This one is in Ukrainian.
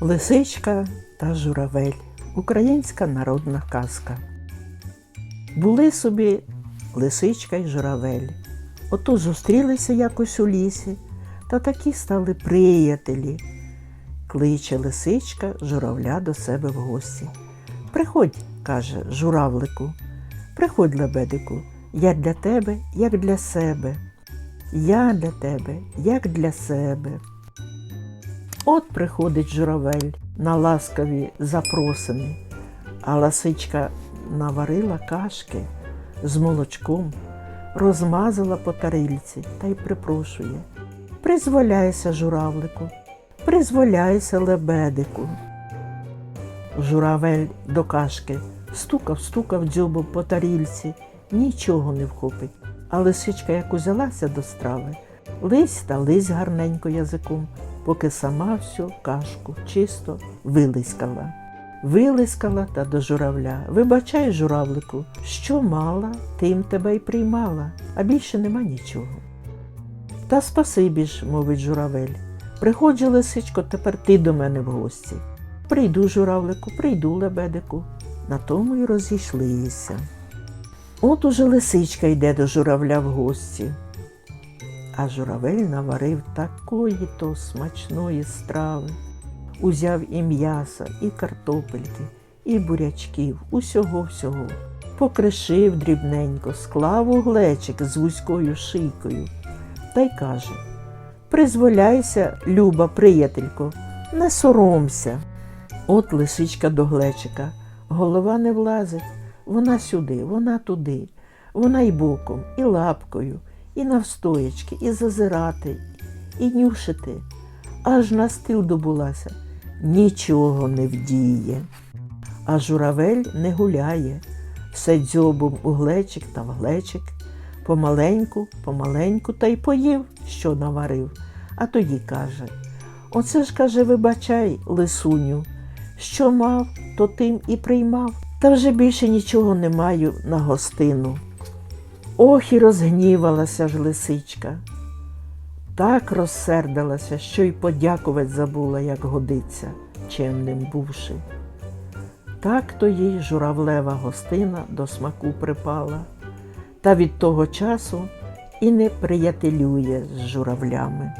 Лисичка та журавель. Українська народна казка. Були собі лисичка й журавель. Ото зустрілися якось у лісі, та такі стали приятелі. Кличе лисичка журавля до себе в гості. Приходь, каже журавлику, приходь, лебедику, я для тебе, як для себе. Я для тебе, як для себе. От приходить журавель на ласкаві запросини, а лисичка наварила кашки з молочком, розмазала по тарильці та й припрошує. Призволяйся, журавлику, призволяйся, лебедику. Журавель до кашки стукав, стукав дзьобом по тарільці, нічого не вхопить. А лисичка як узялася до страви, лись та лись гарненько язиком, поки сама всю кашку чисто вилискала. Вилискала та до журавля. Вибачай, журавлику, що мала, тим тебе й приймала, а більше нема нічого. Та спасибі ж, мовить журавель. Приходжу, лисичко, тепер ти до мене в гості. Прийду, журавлику, прийду, лебедику. На тому й розійшлися. От уже лисичка йде до журавля в гості. А журавель наварив такої то смачної страви. Узяв і м'яса, і картопельки, і бурячків, усього всього. Покришив дрібненько, склав у глечик з вузькою шийкою та й каже: Призволяйся, люба приятелько, не соромся. От лисичка до глечика, голова не влазить, вона сюди, вона туди, вона й боком, і лапкою, і навстоячки, і зазирати, і нюшити. Аж на стил добулася, нічого не вдіє. А журавель не гуляє, все дзьобом у глечик та в глечик, помаленьку, помаленьку та й поїв, що наварив. А тоді каже: Оце ж каже, вибачай, лисуню, що мав, то тим і приймав. Та вже більше нічого не маю на гостину. Ох і розгнівалася ж лисичка. Так розсердилася, що й подякувати забула, як годиться, чемним бувши. Так то їй журавлева гостина до смаку припала, та від того часу і не приятелює з журавлями.